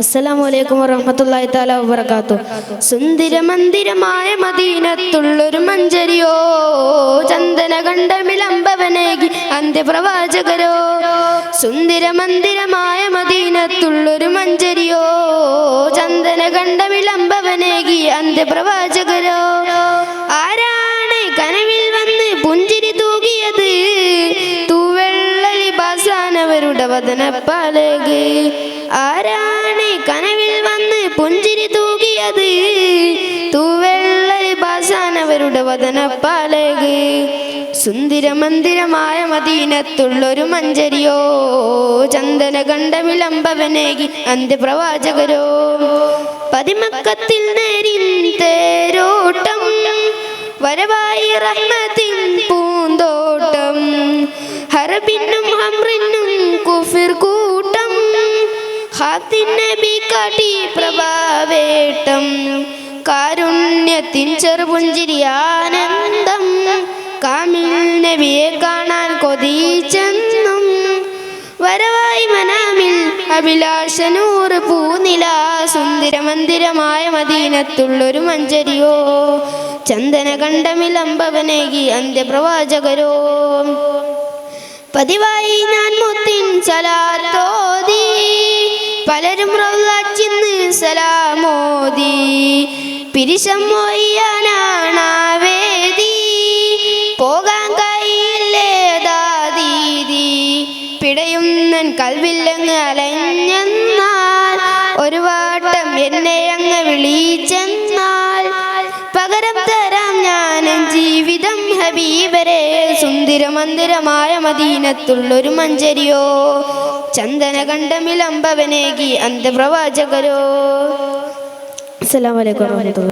അസ്സലാമു അലൈക്കും വറഹ്മത്തുള്ളാഹി തആല വബറകാത്തു. സുന്ദര മന്ദിരമായ മദീനത്തുള്ളൊരു മഞ്ചരിയോ ചന്ദന കണ്ടമിലംബവനേകി അന്ത്യപ്രവാചകരോ. സുന്ദര മന്ദിരമായ മദീനത്തുള്ളൊരു മഞ്ചരിയോ ചന്ദന കണ്ടമിലംബവനേകി അന്ത്യപ്രവാചകരോ. ആരാണ് കനവിൽ വന്ന് പുഞ്ചിരി തൂകിയത്? തൂവെള്ളലി പാസാനവരുടെ വദനപ്പാലക്. ആരാണ് ബാസാനവരുടെ പാലകി. സുന്ദര മന്ദിരമായ മദീനത്തുള്ളൊരു മഞ്ചരിയോ ചന്ദന കണ്ടമിലംബവനേകി അന്ത്യപ്രവാചകരോ. പതിമക്കത്തിൽ നേരിന്തേരോട്ടം വരവായി റഹ്മത്തിൻ പൂന്തോട്ടം ഹറബിന്നും ഹംറിനും കുഫിർ കൂട്ടം ഹാത്തിൻ നബി കാട്ടി പ്രഭാവേട്ടം. കാരുണ്യത്തിൻ ചെറുപുഞ്ചിരി ആനന്ദം കാമിൽ നബിയെ കാണാൻ കൊതിച്ചെന്നും വരവായി മനാമിൽ അഭിലാഷനൂറ് പൂനില. സുന്ദര മന്ദിരമായ മദീനത്തുള്ളൊരു മഞ്ചരിയോ. ചന്ദന കണ്ടമിലംബവനേകി അന്ത്യപ്രവാചകരോ. പതിവായി ഞാൻ മുത്തിൻ ചലാത്തോതി പലരും റൗലാച്ചിന്ന് സലാമോതി പിരിശം മൊയ്യനാണാവേദി പോകാൻ കയ്യില്ലേതാദീതി പിടയുന്നൻ കൽവില്ലങ്ങ് അലഞ്ഞെന്നാൽ ഒരു വാട്ടം എന്നെ അങ്ങ് വിളിച്ചെന്നാൽ. പകരം തരാം ഞാനും ജീവിതം ഹബീബരെ. സുന്ദര മദീനത്തുള്ളൊരു മഞ്ചരിയോ. ചന്ദന കണ്ടമിലംബവനേകി വറഹ്മത്തുള്ളാഹി